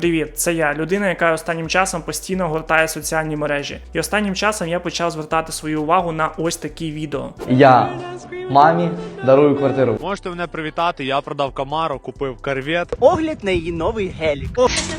Привіт, це я, людина, яка останнім часом постійно гортає соціальні мережі. І останнім часом я почав звертати свою увагу на ось такі відео. Я мамі дарую квартиру. Можете мене привітати, я продав Камаро, купив корвет. Огляд на її новий гелік.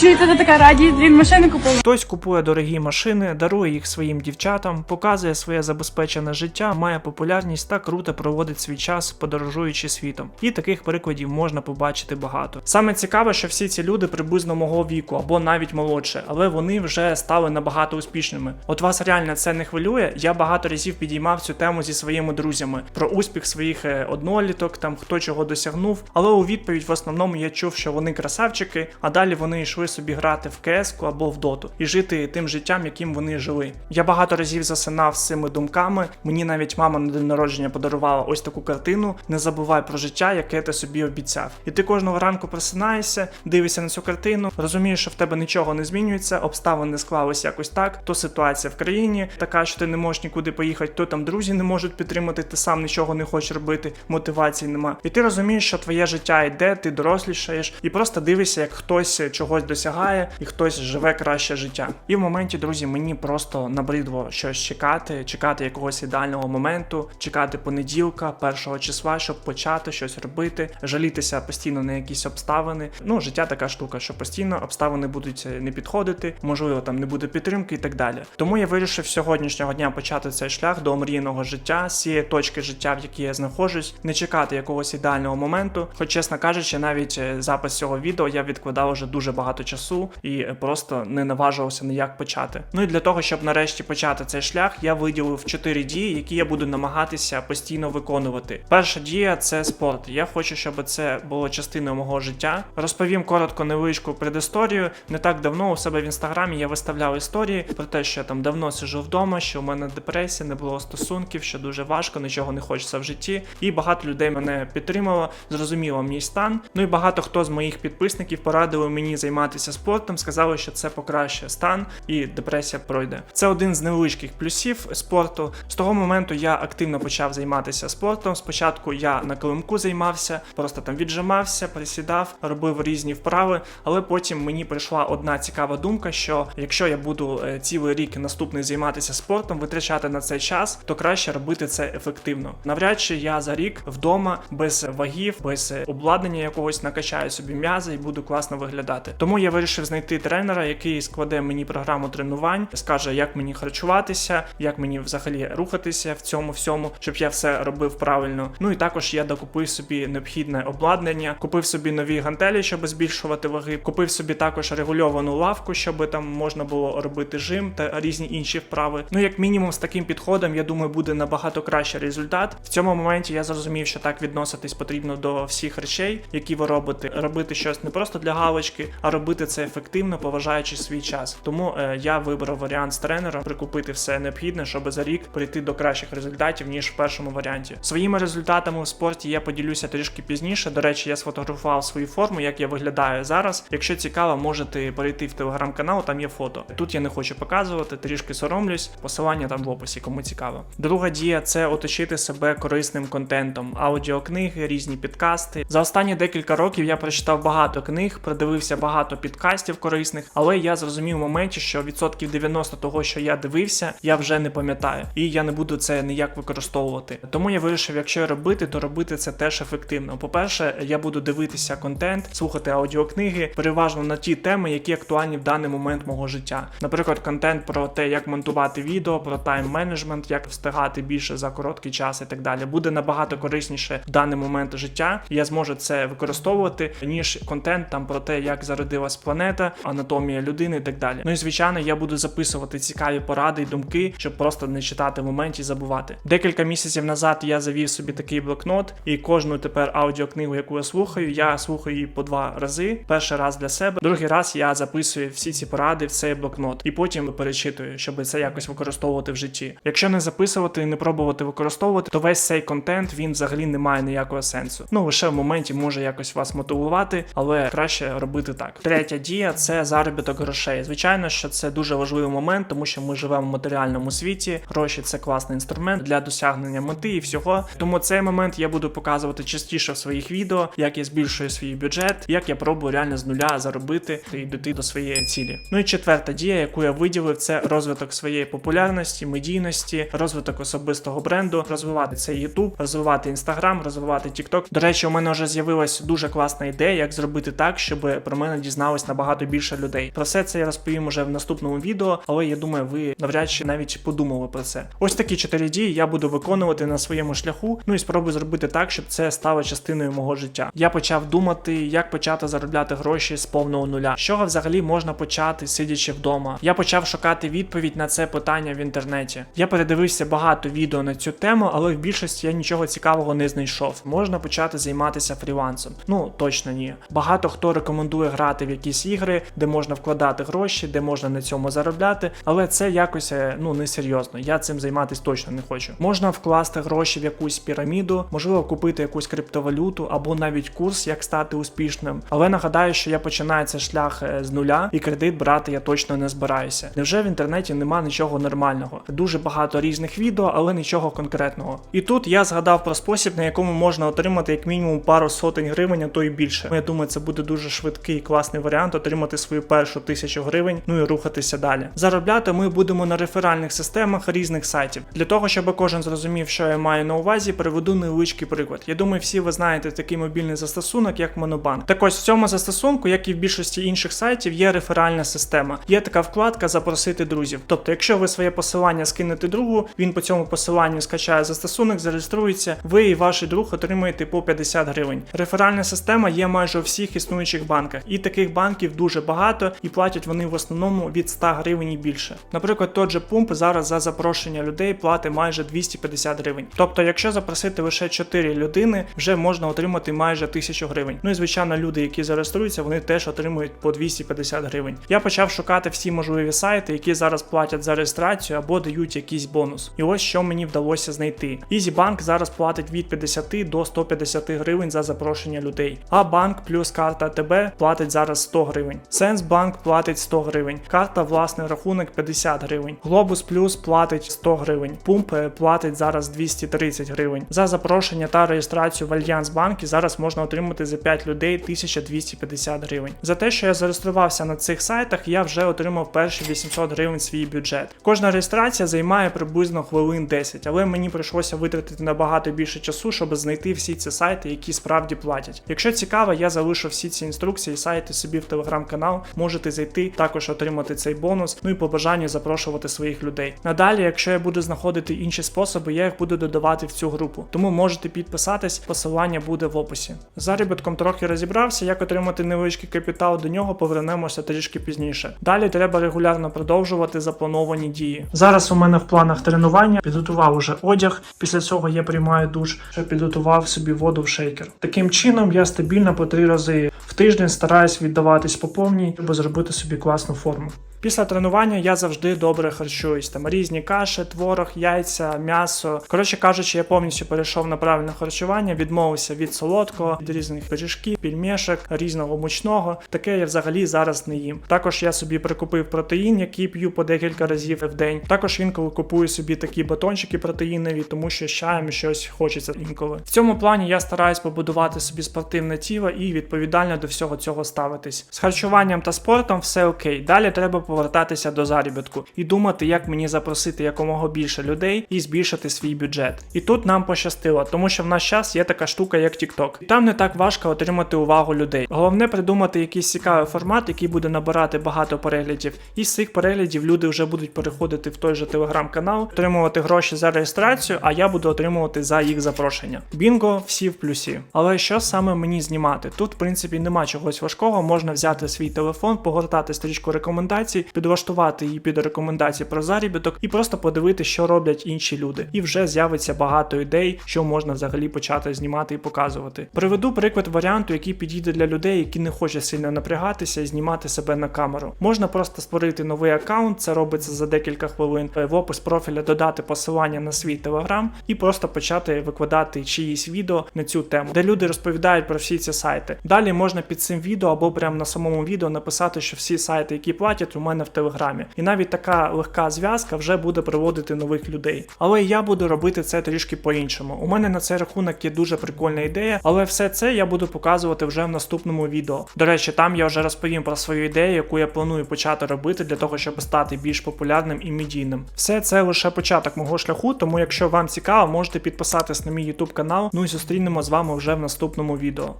Чуєте, ти така радість, він машину купив. Хтось купує дорогі машини, дарує їх своїм дівчатам, показує своє забезпечене життя, має популярність та круто проводить свій час, подорожуючи світом. І таких прикладів можна побачити багато. Саме цікаве, що всі ці люди приблизно мого віку або навіть молодше, але вони вже стали набагато успішними. От вас реально це не хвилює. Я багато разів підіймав цю тему зі своїми друзями про успіх своїх е, одноліток, там хто чого досягнув. Але у відповідь в основному я чув, що вони красавчики, а далі вони йшли собі грати в КС або в доту і жити тим життям, яким вони жили. Я багато разів засинав з цими думками. Мені навіть мама на день народження подарувала ось таку картину. Не забувай про життя, яке ти собі обіцяв. І ти кожного ранку просинаєшся, дивишся на цю картину, розумієш, що в тебе нічого не змінюється, обставини склалися якось так. То ситуація в країні така, що ти не можеш нікуди поїхати, то там друзі не можуть підтримати, ти сам нічого не хочеш робити, мотивації нема. І ти розумієш, що твоє життя йде, ти дорослішаєш, і просто дивишся, як хтось чогось досягає, і хтось живе краще життя. І в моменті, друзі, мені просто набридло щось чекати, чекати якогось ідеального моменту, чекати понеділка, першого числа, щоб почати щось робити, жалітися постійно на якісь обставини. Ну, життя така штука, що постійно обставини будуть е, не підходити, можливо, там не буде підтримки і так далі. Тому я вирішив сьогоднішнього дня почати цей шлях до омріяного життя, з цієї точки життя, в якій я знаходжусь, не чекати якогось ідеального моменту. Хоч, чесно кажучи, навіть е, запис цього відео я відкладав вже дуже багато часу і е, просто не наважувався ніяк почати. Ну і для того, щоб нарешті почати цей шлях, я виділив чотири дії, які я буду намагатися постійно виконувати. Перша дія це спорт. Я хочу, щоб це було частиною мого життя. Розповім коротко невеличку предісторію. Не так давно у себе в інстаграмі я виставляв історії про те, що я там давно сижу вдома, що у мене депресія, не було стосунків, що дуже важко, нічого не хочеться в житті. І багато людей мене підтримало, зрозуміло мій стан. Ну і багато хто з моїх підписників порадили мені займатися спортом, сказали, що це покращує стан і депресія пройде. Це один з невеличких плюсів спорту. З того моменту я активно почав займатися спортом. Спочатку я на килимку займався, просто там віджимався, присідав, робив різні вправи. Але потім мені прийшла одна цікава думка, що якщо я буду е, цілий рік наступний займатися спортом, витрачати на це час, то краще робити це ефективно. Навряд чи я за рік вдома без вагів, без е, обладнання якогось накачаю собі м'язи і буду класно виглядати. Тому я вирішив знайти тренера, який складе мені програму тренувань, скаже, як мені харчуватися, як мені взагалі рухатися в цьому всьому, щоб я все робив правильно. Ну і також я докупив собі необхідне обладнання, купив собі нові гантелі, щоб збільшувати ваги. Купив собі також регульовану лавку, щоб там можна було робити жим та різні інші вправи. Ну як мінімум, з таким підходом, я думаю, буде набагато кращий результат. В цьому моменті я зрозумів, що так відноситись потрібно до всіх речей, які ви робите. Робити щось не просто для галочки, а робити це ефективно, поважаючи свій час. Тому е, я вибрав варіант з тренером, прикупити все необхідне, щоб за рік прийти до кращих результатів ніж в першому варіанті. Своїми результатами в спорті я поділюся трішки пізніше. До речі, я сфотографував свою форму, як я виглядаю зараз. Якщо цікаво, можете перейти в телеграм-канал, там є фото. Тут я не хочу показувати, трішки соромлюсь. Посилання там в описі, кому цікаво. Друга дія це оточити себе корисним контентом, аудіокниги, різні підкасти. За останні декілька років я прочитав багато книг, продивився багато підкастів корисних, але я зрозумів в моменті, що відсотків 90 того, що я дивився, я вже не пам'ятаю, і я не буду це ніяк використовувати. Тому я вирішив, якщо робити, то робити це теж ефективно. По-перше, я буду дивитися контент, слухати аудіокниги, переважно на ті теми, які актуальні в даний момент мого життя. Наприклад, контент про те, як монтувати відео, про тайм-менеджмент, як встигати більше за короткий час і так далі. Буде набагато корисніше в даний момент життя. Я зможу це використовувати, ніж контент там про те, як зародилась планета, анатомія людини і так далі. Ну і звичайно, я буду записувати цікаві поради і думки, щоб просто не читати в моменті і забувати. Декілька місяців назад я завів собі такий блокнот, і кожну тепер аудіокнигу, яку я слухаю, я слухаю її по два рази. Перший раз для себе, другий раз я записую всі ці поради в цей блокнот, і потім перечитую, щоб це якось використовувати в житті. Якщо не записувати і не пробувати використовувати, то весь цей контент він взагалі не має ніякого сенсу. Ну лише в моменті може якось вас мотивувати, але краще робити так. Третя дія це заробіток грошей. Звичайно, що це дуже важливий момент, тому що ми живемо в матеріальному світі. Гроші це класний інструмент для досягнення мети і всього. Тому цей момент я буду показувати частіше в своїх відео, як я збільшую свій бюджет, як я пробую реально з нуля заробити робити і дійти до своєї цілі. Ну і четверта дія, яку я виділив, це розвиток своєї популярності, медійності, розвиток особистого бренду, розвивати цей YouTube, розвивати Instagram, розвивати TikTok. До речі, у мене вже з'явилась дуже класна ідея, як зробити так, щоб про мене дізналось набагато більше людей. Про все це я розповім уже в наступному відео, але я думаю, ви навряд чи навіть подумали про це. Ось такі чотири дії я буду виконувати на своєму шляху. Ну і спробую зробити так, щоб це стало частиною мого життя. Я почав думати, як почати заробляти гроші з повного нуля. З чого взагалі можна почати, сидячи вдома. Я почав шукати відповідь на це питання в інтернеті. Я передивився багато відео на цю тему, але в більшості я нічого цікавого не знайшов. Можна почати займатися фрілансом. Ну точно ні. Багато хто рекомендує грати в якісь ігри, де можна вкладати гроші, де можна на цьому заробляти, але це якось е, ну не серйозно. Я цим займатися точно не хочу. Можна вкласти гроші в якусь піраміду, можливо, купити якусь криптовалюту або навіть курс, як стати успішним. Але нагадаю, що я починаю цей шлях е, з нуля, і кредит брати я точно не збираюся. Невже в інтернеті нема нічого нормального? Дуже багато різних відео, але нічого конкретного. І тут я згадав про спосіб, на якому можна отримати як мінімум пару сотень гривень, а то й більше. Я думаю, це буде дуже швидкий і класний варіант отримати свою першу тисячу гривень, ну і рухатися далі. Заробляти ми будемо на реферальних системах різних сайтів. Для того, щоб кожен зрозумів, що я маю на увазі, приведу невеличкий приклад. Я думаю, всі ви знаєте такий мобільний застосунок, як Монобанк. Так ось в цьому застосунку, як і в більшості інших сайтів, є реферальна система. Є така вкладка Запросити друзів. Тобто, якщо ви своє посилання скинете другу, він по цьому посиланню скачає застосунок, зареєструється, ви і ваш друг отримаєте по 50 гривень. Реферальна система є майже у всіх існуючих банках, і таких банків дуже багато, і платять вони в основному від 100 гривень і більше. Наприклад, тот же пумп зараз за запрошення людей платить майже 250 гривень. Тобто, якщо запросити лише 4 людини, вже можна отримати майже 1000 гривень. Ну і звичайно, люди, які зареєструються, вони теж отримують по 250 гривень. Я почав шукати всі можливі сайти, які зараз платять за реєстрацію або дають якийсь бонус. І ось що мені вдалося знайти. EasyBank зараз платить від 50 до 150 гривень за запрошення людей. А банк плюс карта АТБ платить зараз 100 гривень. Сенсбанк платить 100 гривень. Карта власний рахунок 50 гривень. Globus Plus платить 100 гривень. Пумп е, платить зараз 230 гривень. За запрошення та реєстрацію в Альянс банкі зараз можна отримати за 5 людей 1250 гривень. За те, що я зареєструвався на цих сайтах, я вже отримав перші 800 гривень свій бюджет. Кожна реєстрація займає приблизно хвилин 10, але мені прийшлося витратити набагато більше часу, щоб знайти всі ці сайти, які справді платять. Якщо цікаво, я залишу всі ці інструкції, сайти собі в телеграм-канал. Можете зайти, також отримати цей бонус, ну і по бажанню запрошувати своїх людей. Надалі, якщо я буду знаходити інші способи, я їх буду додавати в цю групу. Тому можете підписатись, посилання буде в описі. Заробітком трохи розібрався, як отримати невеличкий капітал, до нього повернемося трішки пізніше. Далі треба регулярно продовжувати заплановані дії. Зараз у мене в планах тренування, підготував уже одяг. Після цього я приймаю душ, ще підготував собі воду в шейкер. Таким чином я стабільно по три рази в тиждень стараюсь віддаватись по повній, щоб зробити собі класну форму. Після тренування я завжди добре харчуюсь. Там різні каші, творог, яйця, м'ясо. Коротше кажучи, я повністю перейшов на правильне харчування, відмовився від солодкого, від різних пиріжків, пільмешок, різного мучного. Таке я взагалі зараз не їм. Також я собі прикупив протеїн, який п'ю по декілька разів в день. Також інколи купую собі такі батончики протеїнові, тому що з чаєм щось хочеться інколи. В цьому плані я стараюсь побудувати собі спортивне тіло і відповідально до всього цього ставитись. З харчуванням та спортом все окей. Далі треба повертатися до заробітку і думати, як мені запросити якомога більше людей і збільшити свій бюджет. І тут нам пощастило, тому що в наш час є така штука, як TikTok. Там не так важко отримати увагу людей. Головне придумати якийсь цікавий формат, який буде набирати багато переглядів. І з цих переглядів люди вже будуть переходити в той же телеграм-канал, отримувати гроші за реєстрацію, а я буду отримувати за їх запрошення. Бінго, всі в плюсі. Але що саме мені знімати? Тут, в принципі, нема чогось важкого. Можна взяти свій телефон, погортати стрічку рекомендацій, підлаштувати її під рекомендації про заробіток і просто подивитися, що роблять інші люди. І вже з'явиться багато ідей, що можна взагалі почати знімати і показувати. Приведу приклад варіанту, який підійде для людей, які не хочуть сильно напрягатися і знімати себе на камеру. Можна просто створити новий аккаунт, це робиться за декілька хвилин. В опис профіля додати посилання на свій телеграм і просто почати викладати чиїсь відео на цю тему, де люди розповідають про всі ці сайти. Далі можна під цим відео або прямо на самому відео написати, що всі сайти, які платять, мене в телеграмі. І навіть така легка зв'язка вже буде приводити нових людей. Але я буду робити це трішки по-іншому. У мене на цей рахунок є дуже прикольна ідея, але все це я буду показувати вже в наступному відео. До речі, там я вже розповім про свою ідею, яку я планую почати робити для того, щоб стати більш популярним і медійним. Все це лише початок мого шляху, тому якщо вам цікаво, можете підписатись на мій YouTube канал. Ну і зустрінемо з вами вже в наступному відео.